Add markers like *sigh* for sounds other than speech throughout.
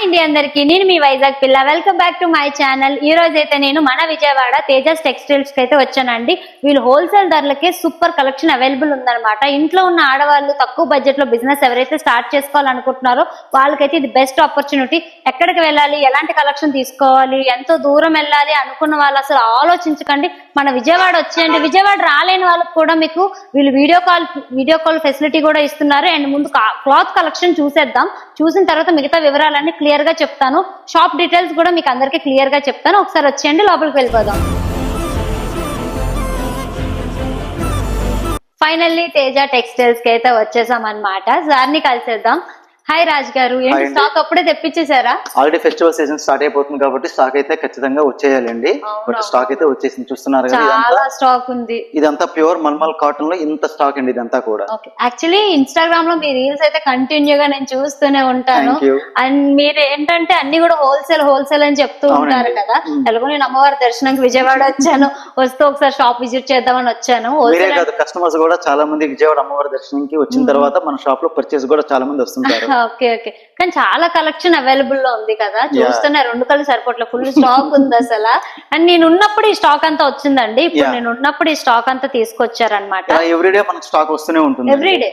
Hi అండి అందరికి నేను మీ వైజాగ్ పిల్ల. Welcome back to my channel ఈ రోజు అయితే నేను మన విజయవాడ తేజస్ టెక్స్టైల్స్కి అయితే వచ్చానండి. వీళ్ళు హోల్సేల్ ధరలకే సూపర్ కలెక్షన్ అవైలబుల్ ఉందన్నమాట. ఇంట్లో ఉన్న ఆడవాళ్ళు తక్కువ బడ్జెట్లో బిజినెస్ ఎవరైతే స్టార్ట్ చేసుకోవాలనుకుంటున్నారో వాళ్ళకైతే ఇది బెస్ట్ ఆపర్చునిటీ ఎక్కడికి వెళ్ళాలి? ఎలాంటి కలెక్షన్ తీసుకోవాలి? ఎంతో దూరం వెళ్ళాలి అనుకున్న వాళ్ళు అసలు ఆలోచించకండి. మన విజయవాడ వచ్చేయండి. విజయవాడ రాలేని వాళ్ళకి కూడా మీకు వీళ్ళు video call video call facility కూడా ఇస్తున్నారు. అండ్ ముందు క్లాత్ కలెక్షన్ చూసేద్దాం. చూసిన తర్వాత మిగతా వివరాలన్నీ క్లియర్ గా చెప్తాను. షాప్ డీటెయిల్స్ కూడా మీకు అందరికీ క్లియర్గా చెప్తాను. ఒకసారి వచ్చేయండి లోపలికి వెళ్ళిపోదాం. ఫైనల్లీ తేజ టెక్స్టైల్స్కి అయితే వచ్చేసాం అనమాట సార్ని కలిసేద్దాం. హాయ్ రాజ్ గారు ఏంటి. స్టాక్ అప్పుడే తెప్పించేశారా? ఆల్రెడీ ఫెస్టివల్ సీజన్ స్టార్ట్ అయిపోతుంది కాబట్టి స్టాక్ అయితే ఖచ్చితంగా వచ్చేయాలండి. బట్. స్టాక్ అయితే వచ్చేసింది చూస్తున్నారు చాలా స్టాక్ ఉంది. ఇదంతా ప్యూర్ మల్మల్ కాటన్లో ఇంత స్టాక్ అండి ఇదంతా కూడా. యాక్చువల్లీ ఇన్స్టాగ్రామ్లో మీ రీల్స్ అయితే కంటిన్యూగా నేను చూస్తూనే ఉంటాను. అండ్ మీరు ఏంటంటే అన్ని కూడా హోల్సేల్ హోల్సేల్ అని చెప్తూ. ఉంటారు కదా. మ్మ్. ఎలాగో నేను అమ్మవారి దర్శనంకి విజయవాడ వచ్చాను. వస్తూ ఒకసారి షాప్ విజిట్ చేద్దామని వచ్చాను. కస్టమర్స్ కూడా చాలా మంది విజయవాడ అమ్మవారి దర్శనంకి వచ్చిన తర్వాత మన షాప్లో పర్చేస్ కూడా చాలా మంది వస్తుంటారు. *laughs* ఓకే ఓకే కానీ చాలా కలెక్షన్ అవైలబుల్లో ఉంది కదా. చూస్తున్నా రెండు కళ్ళు సరిపోట్ల. ఫుల్ స్టాక్ ఉంది అసలు. అండ్ నేను ఉన్నప్పుడు ఈ స్టాక్ అంతా వచ్చిందండి. ఇప్పుడు. నేను ఉన్నప్పుడు ఈ స్టాక్ అంతా తీసుకొచ్చారనమాట ఎవ్రీడే మనకు స్టాక్ వస్తూనే ఉంటుంది. ఎవ్రీడే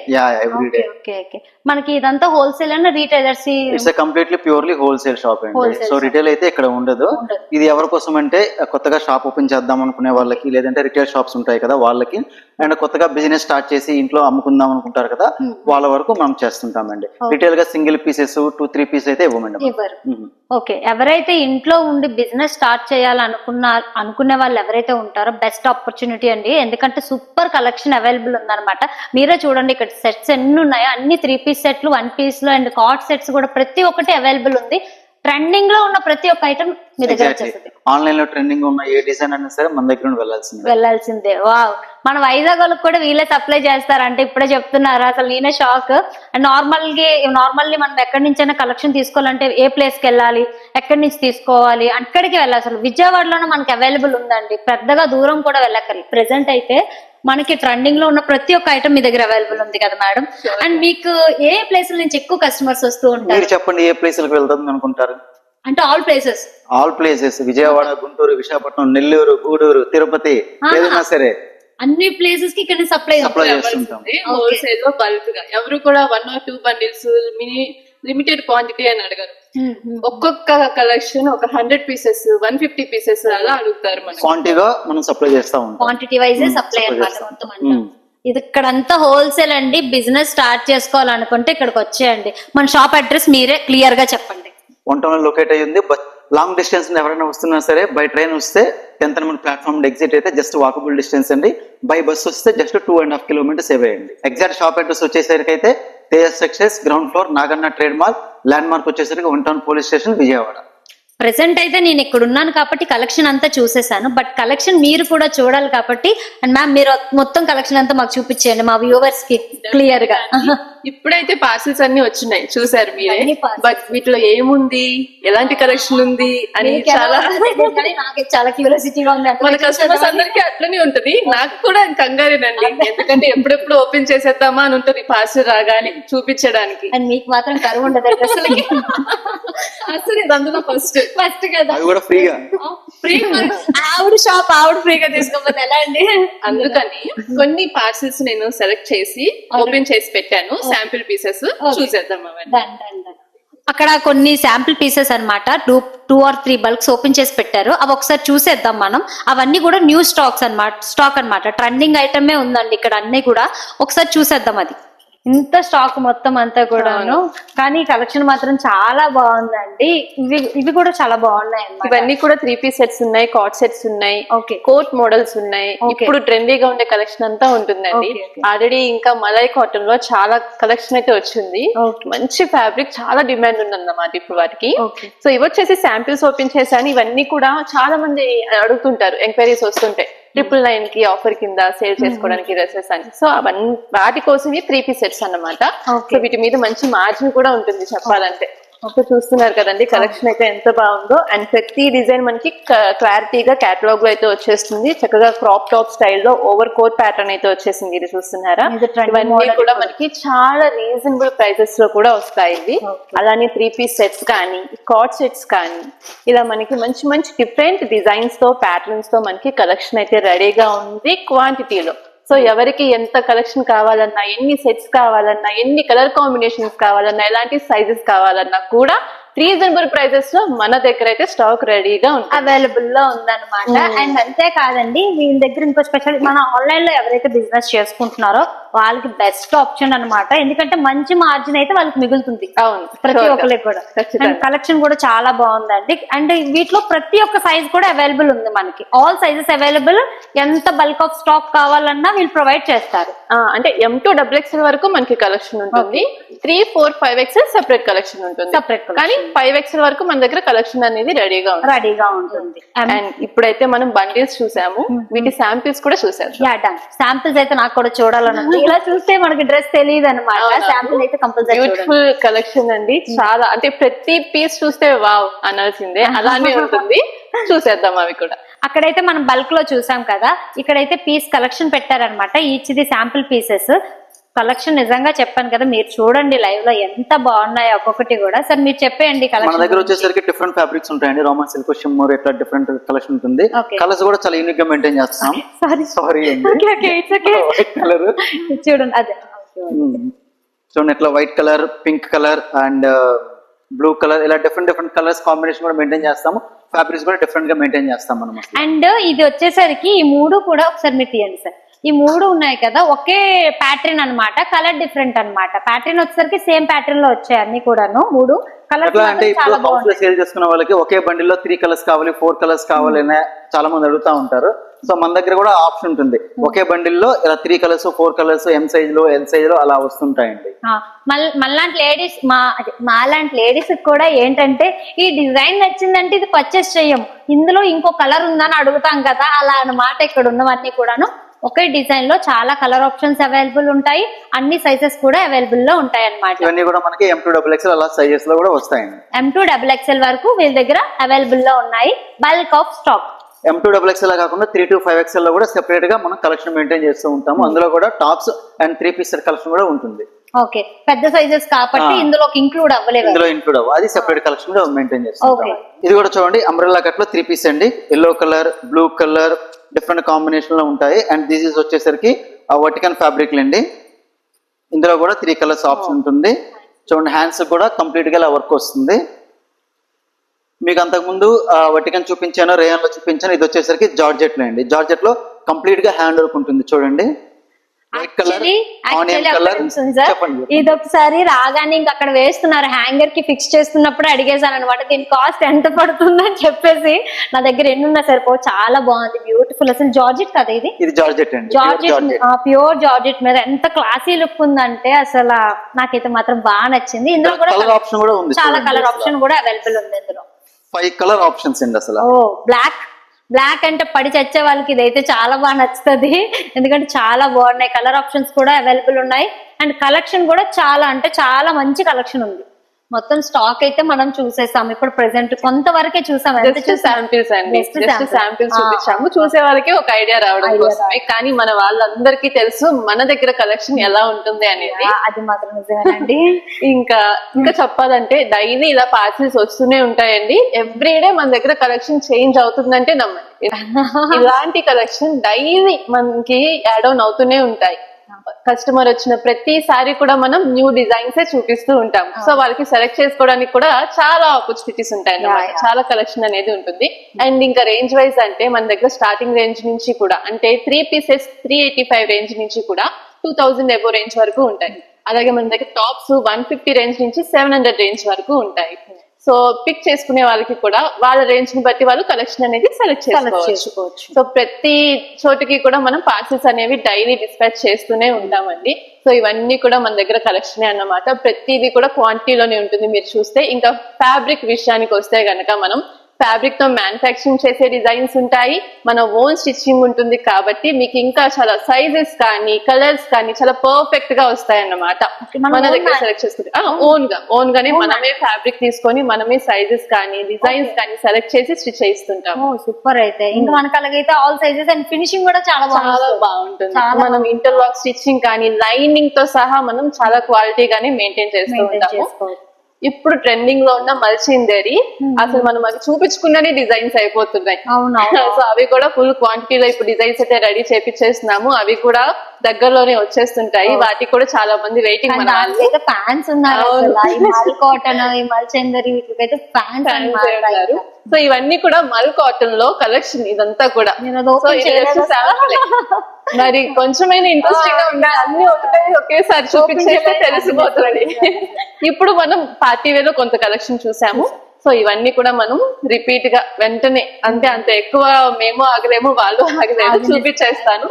ఓకే ఓకే మనకి ఇదంతా wholesale and retailers it's completely purely wholesale shop అండి. సో రిటైల్ అయితే ఇక్కడ ఉండదు. ఇది ఎవరి కోసం అంటే కొత్తగా షాప్ ఓపెన్ చేద్దాం అనుకునే వాళ్ళకి లేదంటే రిటైల్ షాప్స్ ఉంటాయి కదా వాళ్ళకి. అండ్ కొత్తగా బిజినెస్ స్టార్ట్ చేసి ఇంట్లో అమ్ముకుందాం అనుకుంటారు కదా Hmm. వాళ్ళ వరకు మనం చేస్తుంటామండి. రిటైల్గా single pieces two three piece అయితే ఇవ్వమండి. ఓకే. ఎవరైతే ఇంట్లో ఉండి బిజినెస్ స్టార్ట్ చేయాలనుకున్న అనుకునే వాళ్ళు ఎవరైతే ఉంటారో బెస్ట్ ఆపర్చునిటీ అండి. ఎందుకంటే సూపర్ కలెక్షన్ అవైలబుల్ ఉందన్నమాట. మీరే చూడండి ఇక్కడ సెట్స్ ఎన్ని ఉన్నాయో. అన్ని త్రీ పీస్ సెట్లు వన్ పీస్లో అండ్ కార్డ్ సెట్స్ కూడా ప్రతి ఒక్కటి అవైలబుల్ ఉంది. ట్రెండింగ్లో ఉన్న ప్రతి ఒక్క ఐటమ్ మీ దగ్గర. వచ్చేస్తుంది. ఆన్లైన్లో ట్రెండింగ్ ఉన్న ఏ డిజైన్ అయినా సరే మన దగ్గర వెళ్ళాల్సిందే. వెళ్ళాల్సిందే. వావ్ మన వైజాగ్ వాళ్ళకి కూడా వీళ్ళే సప్లై చేస్తారంటే ఇప్పుడే చెప్తున్నారు? అసలు నేనే షాక్ అండ్ నార్మల్గా నార్మల్లీ మనం ఎక్కడి నుంచైనా కలెక్షన్ తీసుకోవాలంటే ఏ ప్లేస్కి వెళ్ళాలి? ఎక్కడి నుంచి తీసుకోవాలి? అక్కడికి వెళ్ళాలి. అసలు విజయవాడలోనే మనకి అవైలబుల్ ఉందండి. పెద్దగా దూరం కూడా వెళ్ళక్కర్లి ప్రెసెంట్ అయితే మనకి ట్రెండింగ్లో ఉన్న ప్రతి ఒక్క ఐటమ్ మీ దగ్గర అవైలబుల్ ఉంది కదా మేడం అండ్ మీకు ఏ ప్లేస్ నుంచి ఎక్కువ కస్టమర్స్ వస్తూ ఉంటారు? మీరు చెప్పండి ఏ ప్లేసులకు వెళ్తాం అనుకుంటారు? అంటే all places all places Vijayawada Guntur Visakhapatnam Nellore Gudur Tirupati ఆహా. ఏదైనా సరే. అన్ని ప్లేసెస్కి ఇక్కడ సప్లై సప్లై చేస్తుంటాం. హోల్సేల్లో బల్క్గా. ఎవరు కూడా one or two bundles mini limited quantity అని అడగరు. ఒక్కొక్క కలెక్షన్ ఒక hundred pieces one fifty pieces అలా అడుగుతారు మనకి. క్వాంటిటీగా మనం సప్లై చేస్తా ఉంటాం. Quantity wise. సప్లై చేస్తాం. మొత్తం. ఇది ఇక్కడంతా హోల్సేల్ అండి. బిజినెస్ స్టార్ట్ చేసుకోవాలనుకుంటే ఇక్కడికి వచ్చేయండి. మన షాప్ అడ్రస్ మీరే క్లియర్గా చెప్పండి. వన్ టౌన్ లొకేట్ అయ్యి ఉంది బట్ లాంగ్ డిస్టెన్స్ ఎవరైనా వస్తున్నా సరే బై ట్రైన్ వస్తే టెన్త్ నెంబర్ ప్లాట్ఫామ్ ఎగ్జిట్ అయితే జస్ట్ వాకబుల్ డిస్టెన్స్ అండి. బై బస్ వస్తే just two and half kilometres save అయ్యండి ఎగ్జాక్ట్ షాప్ అడ్రస్ వచ్చేసరికి అయితే Tejas success ground floor Naganna trademark landmark వచ్చేసరికి one town police station Vijayawada. Present అయితే నేను ఇక్కడ ఉన్నాను కాబట్టి కలెక్షన్ అంతా చూసేసాను బట్ కలెక్షన్ మీరు కూడా చూడాలి కాబట్టి అండ్ మ్యామ్ మీరు మొత్తం కలెక్షన్ అంతా మాకు చూపించేయండి మా వ్యూవర్స్కి క్లియర్గా. ఇప్పుడైతే పార్సల్స్ అన్ని వచ్చినాయి. చూసారు మీరే. బట్ వీటిలో ఏముంది? ఎలాంటి కలెక్షన్ ఉంది? అని చాలా చాలా క్యూరియాసిటీగా ఉంది. మన కస్టమర్స్ అందరికీ అట్లనే ఉంటది. నాకు కూడా కంగారేనండి. ఎందుకంటే ఎప్పుడెప్పుడు ఓపెన్ చేసేద్దామా అని ఉంటది పార్సల్ రాగానే చూపించడానికి. అండ్ మీకు మాత్రం కరువు ఉండదు డ్రెస్సులకి అసలు. ఇది అందులో ఫస్ట్ ఫస్ట్ కదా. కూడా ఫ్రీగా. ఫ్రీ ఆవిడ షాప్ ఆవిడ ఫ్రీగా తీసుకోకపోతే ఎలా అండి? అందుకని కొన్ని పార్సిల్స్ నేను సెలెక్ట్ చేసి ఓపెన్ చేసి పెట్టాను. శాంపిల్ పీసెస్ చూసేద్దాం అవన్నీ. అక్కడ కొన్ని శాంపిల్ పీసెస్ అన్నమాట. Two two or three bulks open చేసి పెట్టారు. అవి ఒకసారి చూసేద్దాం మనం. అవన్నీ కూడా న్యూ స్టాక్స్ అన్నమాట స్టాక్ అన్నమాట. ట్రెండింగ్ ఐటమే ఉందండి ఇక్కడ అన్ని కూడా. ఒకసారి చూసేద్దాం అది. ఇంత స్టాక్ మొత్తం అంతా కూడాను. కానీ కలెక్షన్ మాత్రం చాలా బాగుందండి. ఇవి ఇవి కూడా చాలా బాగున్నాయి ఇవన్నీ కూడా త్రీ పీస్ సెట్స్ ఉన్నాయి కాట్ సెట్స్ ఉన్నాయి ఓకే. కోట్ మోడల్స్ ఉన్నాయి. ఇప్పుడు ట్రెండీగా ఉండే కలెక్షన్ అంతా ఉంటుందండి. ఆల్రెడీ ఇంకా మలై కాటన్లో చాలా కలెక్షన్ అయితే వచ్చింది. మంచి ఫ్యాబ్రిక్ చాలా డిమాండ్ ఉందన్నమాట ఇప్పుడు వాటికి. సో ఇవి వచ్చేసి శాంపిల్స్ ఓపెన్ చేశాను. ఇవన్నీ కూడా చాలా మంది అడుగుతుంటారు ఎంక్వైరీస్ వస్తుంటాయి ట్రిపుల్ నైన్కి ఆఫర్ కింద సేల్ చేసుకోవడానికి డ్రెస్సెస్ అని. సో అవన్నీ వాటి కోసం త్రీ పీస్ సెట్స్ అన్నమాట. సో వీటి మీద మంచి మార్జిన్ కూడా ఉంటుంది చెప్పాలంటే. ఒక చూస్తున్నారు కదండి కలెక్షన్ అయితే ఎంత బాగుందో. అండ్ ప్రతి డిజైన్ మనకి క్లారిటీగా కేటలాగ్లో అయితే వచ్చేస్తుంది. చక్కగా క్రాప్ టాప్ స్టైల్లో ఓవర్ కోట్ ప్యాటర్న్ అయితే వచ్చేసింది ఇది చూస్తున్నారా? ఇవన్నీ కూడా మనకి చాలా రీజనబుల్ ప్రైసెస్లో కూడా వస్తాయి ఇవి. అలానే త్రీ పీస్ సెట్స్ కానీ కార్డ్ సెట్స్ కానీ ఇలా మనకి మంచి మంచి డిఫరెంట్ డిజైన్స్తో ప్యాటర్న్స్తో మనకి కలెక్షన్ అయితే రెడీగా ఉంది క్వాంటిటీలో సో ఎవరికి ఎంత కలెక్షన్ కావాలన్నా ఎన్ని సెట్స్ కావాలన్నా ఎన్ని కలర్ కాంబినేషన్స్ కావాలన్నా ఎలాంటి సైజెస్ కావాలన్నా కూడా రీజనబుల్ ప్రైసెస్లో మన దగ్గర అయితే స్టాక్ రెడీగా ఉంటుంది. అవైలబుల్లో ఉందన్నమాట. అండ్ అంతే కాదండి వీళ్ళ దగ్గర ఇంకో స్పెషల్ మన ఆన్లైన్లో ఎవరైతే బిజినెస్ చేసుకుంటున్నారో వాళ్ళకి బెస్ట్ ఆప్షన్ అన్నమాట. ఎందుకంటే మంచి మార్జిన్ అయితే వాళ్ళకి మిగులుతుంది. అవును. ప్రతి. ఒక్కరికి కూడా. అండ్ కలెక్షన్ కూడా చాలా బాగుందండి. అండ్ వీటిలో ప్రతి ఒక్క సైజ్ కూడా అవైలబుల్ ఉంది మనకి. ఆల్ సైజెస్ అవైలబుల్ ఎంత బల్క్ ఆఫ్ స్టాక్ కావాలన్నా వీళ్ళు ప్రొవైడ్ చేస్తారు. అంటే ఎం టూ డబుల్ ఎక్స్ఎల్ వరకు మనకి కలెక్షన్ ఉంటుంది. Three four five XL separate collection ఉంటుంది. Collection. కానీ ఫైవ్ ఎక్స్ఎల్ వరకు మన దగ్గర కలెక్షన్ అనేది రెడీగా ఉంది రెడీగా ఉంటుంది. అండ్ ఇప్పుడైతే మనం బండిల్స్ చూసాము. వీటి శాంపిల్స్ కూడా చూసాము యా డన్ శాంపిల్స్ అయితే నాకు కూడా చూడాలని ఇలా చూస్తే మనకి డ్రెస్ తెలియదు అనమాట. శాంపిల్ అయితే కంపల్సరీ బ్యూటిఫుల్ కలెక్షన్ అండి. చాలా అంటే ప్రతి పీస్ చూస్తే వావ్ అనాల్సిందే. *laughs* అలానే ఉంటుంది. చూసేద్దాం అవి కూడా. అక్కడైతే మనం బల్క్లో చూసాం కదా. ఇక్కడైతే పీస్ కలెక్షన్ పెట్టారనమాట ఈచ్ది శాంపిల్ పీసెస్ కలెక్షన్ నిజంగా చెప్పాను కదా మీరు చూడండి లైవ్లో ఎంత బాగున్నాయి ఒక్కొక్కటి కూడా. సార్ మీరు చెప్పేయండి మన దగ్గర వచ్చేసరికి డిఫరెంట్ ఫ్యాబ్రిక్స్ ఉంటాయండి. రోమన్ సిల్క్ షిమ్మర్ ఇట్లా డిఫరెంట్ కలెక్షన్ ఉంటుంది. కలర్స్ కూడా చాలా యూనిక్గా మెయింటైన్ చేస్తాం. సారీ సారీ కలర్ చూడండి అదే. చూడండి ఇట్లా white colour pink colour and blue colour ఇలా డిఫరెంట్ డిఫరెంట్ కలర్స్ కాంబినేషన్ కూడా మెయింటైన్ చేస్తాము ఫ్యాబ్రిక్స్ కూడా డిఫరెంట్గా మెయింటైన్ చేస్తాం మనం అసలు. అండ్ ఇది వచ్చేసరికి ఈ మూడు కూడా ఒకసారి మీరు తీయండి సార్ ఈ మూడు ఉన్నాయి కదా ఒకే ప్యాటర్న్ అన్నమాట కలర్ డిఫరెంట్ అన్నమాట. ప్యాటర్న్ వచ్చేసరికి సేమ్ ప్యాటర్న్లో వచ్చాయి అన్ని కూడాను మూడు. కలర్స్ ఎట్లా అంటే ఇప్పుడు చాలా హౌస్లో బాగుంటాయి సేల్ చేసుకున్న వాళ్ళకి ఒకే బండిలో త్రీ కలర్స్ కావాలి ఫోర్ కలర్స్ కావాలి అని చాలా మంది అడుగుతా ఉంటారు. సో మన దగ్గర కూడా ఆప్షన్ ఉంటుంది. ఒకే బండిల్లో ఇలా three colours four colours M సైజ్లో ఎల్ సైజ్లో అలా వస్తుంటాయండి. మళ్ళాంటి లేడీస్ మా మాలాంటి లేడీస్ కూడా ఏంటంటే ఈ డిజైన్ నచ్చిందంటే ఇది పర్చేస్ చెయ్యం ఇందులో ఇంకో కలర్ ఉందని అడుగుతాం కదా అలా అన్నమాట ఇక్కడ ఉన్నవన్నీ కూడాను. ఒకే డిజైన్లో చాలా కలర్ ఆప్షన్స్ అవైలబుల్ ఉంటాయి. అన్ని సైజెస్ కూడా అవైలబుల్లో ఉంటాయి అన్నమాట ఇవన్నీ కూడా మనకి ఎం టూ డబుల్ ఎక్స్ అలా సైజెస్లో కూడా ఎం టూ డబుల్ ఎక్స్ఎల్ వరకు వీళ్ళ దగ్గర అవైలబుల్లో ఉన్నాయి. Bulk of stock M to double XL కాకుండా త్రీ టు ఫైవ్ ఎక్స్ఎల్లో కూడా సెపరేట్గా మనం కలెక్షన్ మెయింటైన్ చేస్తూ ఉంటాము. అందులో కూడా tops and three piece collection కూడా ఉంటుంది. ఓకే పెద్ద సైజెస్ కాబట్టి ఆ. ఇందులో ఇంక్లూడ్ అవ్వలేదు ఇందులో ఇంక్లూడ్ అవ్వ అది సెపరేట్ కలెక్షన్ కూడా మెయింటైన్ చేస్తాం. ఇది కూడా చూడండి అంబ్రెల్లా కట్లో త్రీ పీస్ అండి. Yellow colour blue colour different కాంబినేషన్లో ఉంటాయి. అండ్ దిస్ ఇస్ వచ్చేసరికి వర్టికన్ ఫ్యాబ్రిక్ అండి. ఇందులో కూడా త్రీ కలర్స్ ఆప్షన్ ఉంటుంది. చూడండి హ్యాండ్స్ కూడా కంప్లీట్గా ఇలా వర్క్ వస్తుంది. మీకు అంతకుముందు వటికన్ చూపించాను రేయన్లో చూపించాను. ఇది వచ్చేసరికి జార్జెట్లో అండి. జార్జెట్లో కంప్లీట్గా హ్యాండ్ వర్క్ ఉంటుంది చూడండి. ఇది ఒకసారి రాగానే ఇంక అక్కడ వేస్తున్నారు హ్యాంగర్కి ఫిక్స్ చేస్తున్నప్పుడు అడిగేశాను అనమాట దీని కాస్ట్ ఎంత పడుతుందని చెప్పేసి నా దగ్గర ఎన్ని ఉన్నా సరిపో చాలా బాగుంది బ్యూటిఫుల్ అసలు జార్జెట్ కదా ఇది? Georgette georgette pure georgette. మీద. ఎంత క్లాసీ లుక్ ఉందంటే అసలు నాకైతే మాత్రం బాగా నచ్చింది. ఇందులో కూడా కలర్ ఆప్షన్ కూడా ఉంది చాలా కలర్ ఆప్షన్ కూడా అవైలబుల్ ఉంది ఇందులో. ఫైవ్ కలర్ ఆప్షన్స్ అండి అసలు. ఓ బ్లాక్ బ్లాక్ అంటే పడి చచ్చే వాళ్ళకి ఇదైతే చాలా బాగా నచ్చుతుంది. ఎందుకంటే చాలా బాగున్నాయి. కలర్ ఆప్షన్స్ కూడా అవైలబుల్ ఉన్నాయి. అండ్ కలెక్షన్ కూడా చాలా అంటే చాలా మంచి కలెక్షన్ ఉంది. మొత్తం స్టాక్ అయితే మనం చూసేసాం ఇప్పుడు ప్రెసెంట్ కొంతవరకే చూసాం. ఎంత జస్ట్ చూసాం? శాంపిల్స్ అండి. శాంపిల్స్. చూపించాము. చూసే వాళ్ళకి ఒక ఐడియా రావడం కోసమే. కానీ మన వాళ్ళందరికీ తెలుసు మన దగ్గర కలెక్షన్ ఎలా ఉంటుంది అనేది. అది మాత్రం నిజమేనండి. ఇంకా ఇంకా చెప్పాలంటే డైలీ ఇలా పార్సిల్స్ వస్తూనే ఉంటాయండి. ఎవ్రీడే మన దగ్గర కలెక్షన్ చేంజ్ అవుతుందంటే నమ్మండి. *laughs* ఇలాంటి కలెక్షన్ డైలీ మనకి యాడ్ ఆన్ అవుతూనే ఉంటాయి. కస్టమర్ వచ్చిన ప్రతిసారి కూడా మనం న్యూ డిజైన్స్ చూపిస్తూ ఉంటాం. సో వాళ్ళకి సెలెక్ట్ చేసుకోవడానికి కూడా చాలా ఆపర్చునిటీస్ ఉంటాయి అన్నమాట. చాలా కలెక్షన్ అనేది ఉంటుంది. అండ్ ఇంకా రేంజ్ వైజ్ అంటే మన దగ్గర స్టార్టింగ్ రేంజ్ నుంచి కూడా అంటే three pieces three eighty five range నుంచి కూడా టూ థౌజండ్ ఎబో రేంజ్ వరకు ఉంటాయి. అలాగే మన దగ్గర టాప్స్ వన్ ఫిఫ్టీ రేంజ్ నుంచి సెవెన్ హండ్రెడ్ రేంజ్ వరకు ఉంటాయి. సో పిక్ చేసుకునే వాళ్ళకి కూడా వాళ్ళ రేంజ్ని బట్టి వాళ్ళు కలెక్షన్ అనేది సెలెక్ట్ చేసుకోవచ్చు. సో ప్రతి చోటికి కూడా మనం పార్సిల్స్ అనేవి డైలీ డిస్పాచ్ చేస్తూనే ఉంటామండి. సో ఇవన్నీ కూడా మన దగ్గర కలెక్షన్ అన్నమాట. ప్రతిదీ కూడా క్వాంటిటీలోనే ఉంటుంది. మీరు చూస్తే ఇంకా ఫ్యాబ్రిక్ విషయానికి వస్తే గనక మనం ఫ్యాబ్రిక్తో మ్యానుఫాక్చరింగ్ చేసే డిజైన్స్ ఉంటాయి. మన ఓన్ స్టిచ్చింగ్ ఉంటుంది కాబట్టి మీకు ఇంకా చాలా సైజెస్ కానీ కలర్స్ కానీ చాలా పర్ఫెక్ట్గా వస్తాయి అన్నమాట మనం దగ్గర సెలెక్ట్ చేసుకుంటే ఓన్గా ఓన్ గానే మనమే ఫ్యాబ్రిక్ తీసుకొని మనమే సైజెస్ కానీ డిజైన్స్ కానీ సెలెక్ట్ చేసి స్టిచ్ చేస్తుంటాము సూపర్ అయితే. ఇంకా మనకి అలాగైతే ఆల్ సైజెస్ అండ్ ఫినిషింగ్ కూడా చాలా చాలా బాగుంటుంది. మనం ఇంటర్లాక్ స్టిచ్చింగ్ కానీ లైనింగ్తో సహా మనం చాలా క్వాలిటీగానే మెయింటైన్ చేస్తూ మెయింటైన్ ఉంటాము. ఇప్పుడు ట్రెండింగ్లో ఉన్న మల్చిందరి అసలు మనం అది చూపించుకున్ననే డిజైన్స్ అయిపోతున్నాయి. సో *laughs* అవి కూడా ఫుల్ క్వాంటిటీలో ఇప్పుడు డిజైన్స్ అయితే రెడీ చేపించేస్తున్నాము అవి కూడా దగ్గరలోనే వచ్చేస్తుంటాయి. వాటికి కూడా చాలా మంది వెయిటింగ్ అయితే ఫ్యాన్స్ ఉన్నారు కాటన్ వీటికైతే ఫ్యాన్స్ అన్నమాట సో ఇవన్నీ కూడా మల్ కాటన్లో కలెక్షన్ ఇదంతా కూడా. మరి కొంచెమైనా ఇంట్రెస్టింగ్గా ఉండాలి అన్ని ఒకటే ఒకేసారి చూపించేస్తే తెలిసిపోతుంది. ఇప్పుడు మనం పార్టీ వేలో కొంత కలెక్షన్ చూసాము. సో ఇవన్నీ కూడా మనం రిపీట్గా వెంటనే అంటే అంత ఎక్కువ మేము ఆగలేము వాళ్ళు ఆగలేదు చూపించేస్తాను.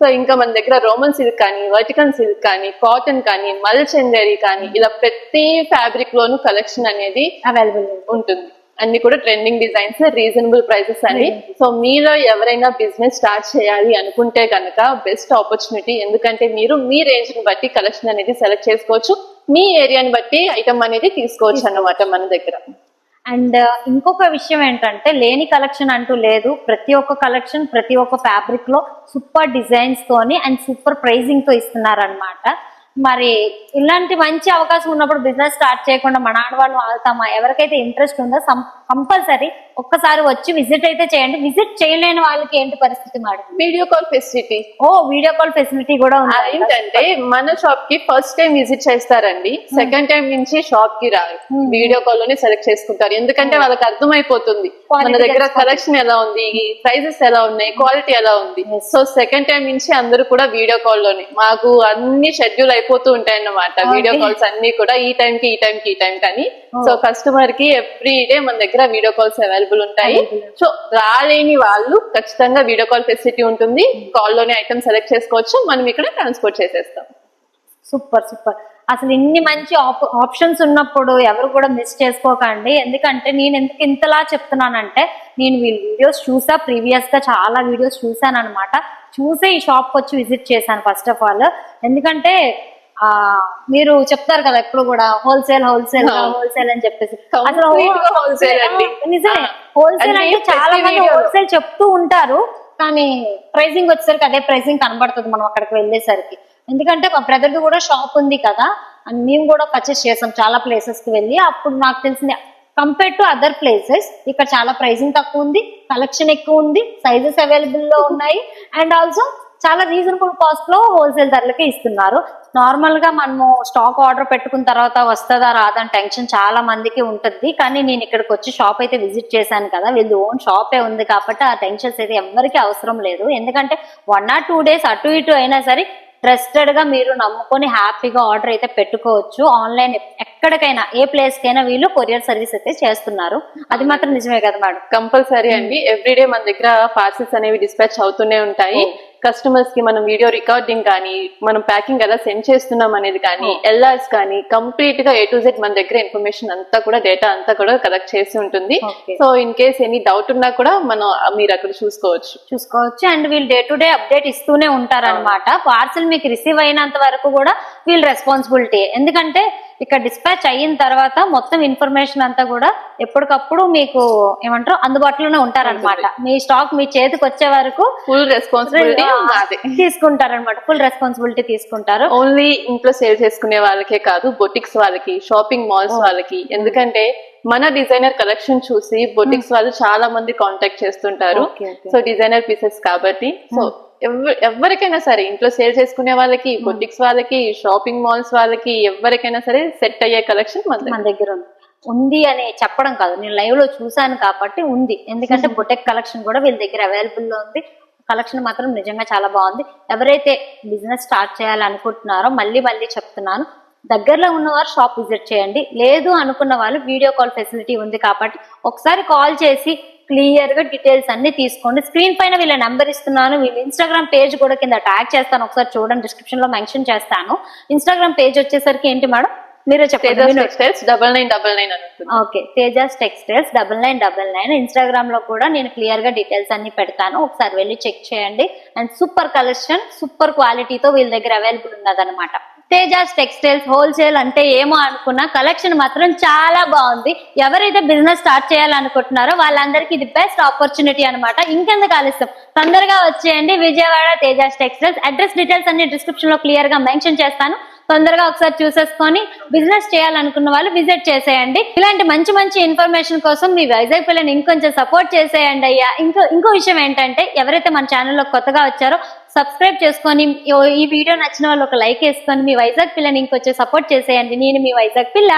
సో ఇంకా మన దగ్గర రోమన్ సిల్క్ కానీ వర్టికన్ సిల్క్ కానీ కాటన్ కానీ మల్ చందేరి కానీ ఇలా ప్రతి ఫ్యాబ్రిక్ లోను కలెక్షన్ అనేది అవైలబుల్ ఉంటుంది. అన్ని కూడా ట్రెండింగ్ డిజైన్స్ రీజనబుల్ ప్రైసెస్ అండి సో మీలో ఎవరైనా బిజినెస్ స్టార్ట్ చేయాలి అనుకుంటే కనుక బెస్ట్ ఆపర్చునిటీ ఎందుకంటే మీరు మీ రేంజ్ని బట్టి కలెక్షన్ అనేది సెలెక్ట్ చేసుకోవచ్చు. మీ ఏరియాని బట్టి ఐటమ్ అనేది తీసుకోవచ్చు అన్నమాట మన దగ్గర. అండ్ ఇంకొక విషయం ఏంటంటే లేని కలెక్షన్ అంటూ లేదు. ప్రతి ఒక్క కలెక్షన్ ప్రతి ఒక్క ఫ్యాబ్రిక్లో సూపర్ డిజైన్స్ తోని అండ్ సూపర్ ప్రైజింగ్తో ఇస్తున్నారన్నమాట. మరి ఇలాంటి మంచి అవకాశం ఉన్నప్పుడు బిజినెస్ స్టార్ట్ చేయకుండా మన ఆడవాళ్ళు ఆగుతామా? ఎవరికైతే ఇంట్రెస్ట్ ఉందో కంపల్సరీ ఒక్కసారి వచ్చి విజిట్ అయితే చేయండి. విజిట్ చేయలేని వాళ్ళకి ఏంటి పరిస్థితి మేడం? వీడియో కాల్ ఫెసిలిటీ ఓ వీడియో కాల్ ఫెసిలిటీ కూడా ఉంది. ఏంటంటే మన షాప్కి ఫస్ట్ టైం విజిట్ చేస్తారండి. సెకండ్ టైం నుంచి షాప్కి రారు. వీడియో కాల్లోనే సెలెక్ట్ చేసుకుంటారు. ఎందుకంటే వాళ్ళకి అర్థమైపోతుంది. మన దగ్గర. కలెక్షన్ ఎలా ఉంది? ప్రైజెస్ ఎలా ఉన్నాయి? క్వాలిటీ ఎలా ఉంది? సో సెకండ్ టైం నుంచి అందరూ కూడా వీడియో కాల్లోనే. మాకు అన్ని షెడ్యూల్ అయిపోతూ ఉంటాయి అన్నమాట వీడియో కాల్స్ అన్ని కూడా ఈ టైం కి ఈ టైం కి ఈ టైం కానీ సో కస్టమర్కి ఎవ్రీ డే మన దగ్గర వీడియో కాల్స్ అవైలబుల్ ఉంటాయి. సో రాలేని వాళ్ళు ఖచ్చితంగా వీడియో కాల్ ఫెసిలిటీ ఉంటుంది. కాల్లోనే ఐటమ్ సెలెక్ట్ చేసుకోవచ్చు. మనం ఇక్కడ ట్రాన్స్పోర్ట్ చేసేస్తాం. Super super. అసలు ఇన్ని మంచి ఆప్షన్స్ ఉన్నప్పుడు ఎవరు కూడా మిస్ చేసుకోకండి. ఎందుకంటే నేను ఎందుకు ఇంతలా చెప్తున్నానంటే నేను వీడియోస్ చూసా ప్రీవియస్గా చాలా వీడియోస్ చూసాను అనమాట చూసే ఈ షాప్ వచ్చి విజిట్ చేశాను ఫస్ట్ ఆఫ్ ఆల్. ఎందుకంటే ఆ మీరు చెప్తారు కదా ఎప్పుడు కూడా హోల్సేల్ హోల్సేల్. హోల్సేల్ అని చెప్పేసి అసలు అండి. నిజమే. హోల్సేల్ అన్ని అంటే చాలా మంది. హోల్సేల్ చెప్తూ ఉంటారు కానీ ప్రైసింగ్ వచ్చేసరికి అదే ప్రైసింగ్ కనబడుతుంది మనం అక్కడికి వెళ్ళేసరికి ఎందుకంటే మా బ్రదర్ది కూడా షాప్ ఉంది కదా and మేము కూడా పర్చేస్ చేసాం చాలా ప్లేసెస్కి వెళ్ళి అప్పుడు నాకు తెలిసింది కంపేర్ టు అదర్ ప్లేసెస్ ఇక్కడ చాలా ప్రైసింగ్ తక్కువ ఉంది కలెక్షన్ ఎక్కువ ఉంది సైజెస్ అవైలబుల్లో ఉన్నాయి అండ్ ఆల్సో చాలా రీజనబుల్ కాస్ట్లో హోల్సేల్ ధరలకే ఇస్తున్నారు నార్మల్గా మనము స్టాక్ ఆర్డర్ పెట్టుకున్న తర్వాత వస్తుందా రాదని టెన్షన్ చాలా మందికి ఉంటుంది. కానీ నేను ఇక్కడికి వచ్చి షాప్ అయితే విజిట్ చేశాను కదా. వీళ్ళు ఓన్ షాపే ఉంది కాబట్టి ఆ టెన్షన్స్ అయితే ఎవరికి అవసరం లేదు. ఎందుకంటే వన్ ఆర్ టూ డేస్ అటు ఇటు అయినా సరే ట్రస్టెడ్గా మీరు నమ్ముకొని హ్యాపీగా ఆర్డర్ అయితే పెట్టుకోవచ్చు. ఆన్లైన్ ఎక్కడికైనా ఏ ప్లేస్ కైనా వీళ్ళు కొరియర్ సర్వీస్ అయితే చేస్తున్నారు. అది మాత్రం నిజమే కదా మేడం కంపల్సరీ అండి. ఎవ్రీడే మన దగ్గర పార్సల్స్ అనేవి డిస్పాచ్ అవుతూనే ఉంటాయి. కస్టమర్స్కి మనం వీడియో రికార్డింగ్ కానీ మనం ప్యాకింగ్ ఎలా సెండ్ చేస్తున్నాం అనేది కానీ ఎల్ఆర్స్ కానీ కంప్లీట్గా ఏ టు జెడ్ మన దగ్గర ఇన్ఫర్మేషన్ అంతా కూడా డేటా అంతా కూడా కలెక్ట్ చేసి ఉంటుంది. So in case any doubt ఉన్నా కూడా మనం మీరు అక్కడ చూసుకోవచ్చు. చూసుకోవచ్చు. అండ్ వీళ్ళు డే టు డే అప్డేట్ ఇస్తూనే ఉంటారన్నమాట. పార్సల్ మీకు రిసీవ్ అయినంత వరకు కూడా వీళ్ళ రెస్పాన్సిబిలిటీ ఎందుకంటే ఇక్కడ డిస్పాచ్ అయిన తర్వాత మొత్తం ఇన్ఫర్మేషన్ అంతా కూడా ఎప్పటికప్పుడు మీకు ఏమంటారు అందుబాటులోనే ఉంటారన్నమాట. మీ స్టాక్ మీ చేతికి వచ్చే వరకు ఫుల్ రెస్పాన్సిబిలిటీ మాదే తీసుకుంటారన్నమాట. ఫుల్ రెస్పాన్సిబిలిటీ తీసుకుంటారు. ఓన్లీ ఇంట్లో సేల్ చేసుకునే వాళ్ళకే కాదు బొటిక్స్ వాళ్ళకి షాపింగ్ మాల్స్ వాళ్ళకి. ఎందుకంటే మన డిజైనర్ కలెక్షన్ చూసి బొటిక్స్ వాళ్ళు చాలా మంది కాంటాక్ట్ చేస్తుంటారు. సో డిజైనర్ పీసెస్ కాబట్టి. సో ఎవరికైనా సరే ఇంట్లో సేల్ చేసుకునే వాళ్ళకి బొటిక్స్ వాళ్ళకి షాపింగ్ మాల్స్ వాళ్ళకి ఎవరికైనా సరే సెట్ అయ్యే కలెక్షన్ మన దగ్గర. మన దగ్గర ఉంది. ఉంది అని చెప్పడం కాదు. నేను లైవ్లో చూసాను కాబట్టి ఉంది. ఎందుకంటే బొటెక్ కలెక్షన్ కూడా వీళ్ళ దగ్గర అవైలబుల్లో ఉంది. కలెక్షన్ మాత్రం నిజంగా చాలా బాగుంది. ఎవరైతే బిజినెస్ స్టార్ట్ చేయాలనుకుంటున్నారో మళ్ళీ మళ్ళీ చెప్తున్నాను. దగ్గరలో ఉన్నవారు షాప్ విజిట్ చేయండి. లేదు అనుకున్న వాళ్ళు వీడియో కాల్ ఫెసిలిటీ ఉంది కాబట్టి ఒకసారి కాల్ చేసి క్లియర్గా డీటెయిల్స్ అన్ని తీసుకోండి. స్క్రీన్ పైన వీళ్ళ నెంబర్ ఇస్తున్నాను. వీళ్ళ ఇన్స్టాగ్రామ్ పేజ్ కూడా కింద ట్యాగ్ చేస్తాను. ఒకసారి చూడండి. డిస్క్రిప్షన్లో మెన్షన్ చేస్తాను. ఇన్స్టాగ్రామ్ పేజ్ వచ్చేసరికి ఏంటి మేడం? మీరు చెప్పండి. Double nine double nine okay. Tejas textiles double nine double nine. ఇన్స్టాగ్రామ్లో కూడా నేను క్లియర్గా డీటెయిల్స్ అన్ని పెడతాను. ఒకసారి వెళ్ళి చెక్ చేయండి. అండ్ సూపర్ కలెక్షన్ సూపర్ క్వాలిటీతో వీళ్ళ దగ్గర అవైలబుల్ ఉన్నదన్నమాట. తేజాస్ టెక్స్టైల్స్ హోల్సేల్ అంటే ఏమో అనుకున్నా కలెక్షన్ మాత్రం చాలా బాగుంది. ఎవరైతే బిజినెస్ స్టార్ట్ చేయాలనుకుంటున్నారో వాళ్ళందరికీ ఇది బెస్ట్ ఆపర్చునిటీ అనమాట ఇంకెందుకు ఆలస్యం? తొందరగా వచ్చేయండి. Vijayawada Tejas textiles. Address details అన్ని డిస్క్రిప్షన్లో క్లియర్గా మెన్షన్ చేస్తాను. తొందరగా ఒకసారి చూసేసుకొని బిజినెస్ చేయాలనుకున్న వాళ్ళు విజిట్ చేసేయండి. ఇలాంటి మంచి మంచి ఇన్ఫర్మేషన్ కోసం మీ వైజాగ్ పిల్లని ఇంకొంచెం సపోర్ట్ చేసేయండి అయ్యా. ఇంకో ఇంకో విషయం ఏంటంటే ఎవరైతే మన ఛానల్లో కొత్తగా వచ్చారో సబ్స్క్రైబ్ చేసుకొని ఈ వీడియో నచ్చిన వాళ్ళు ఒక లైక్ వేసుకొని మీ వైజాగ్ పిల్లని ఇంకొచ్చి సపోర్ట్ చేసేయండి. నేను మీ వైజాగ్ పిల్ల.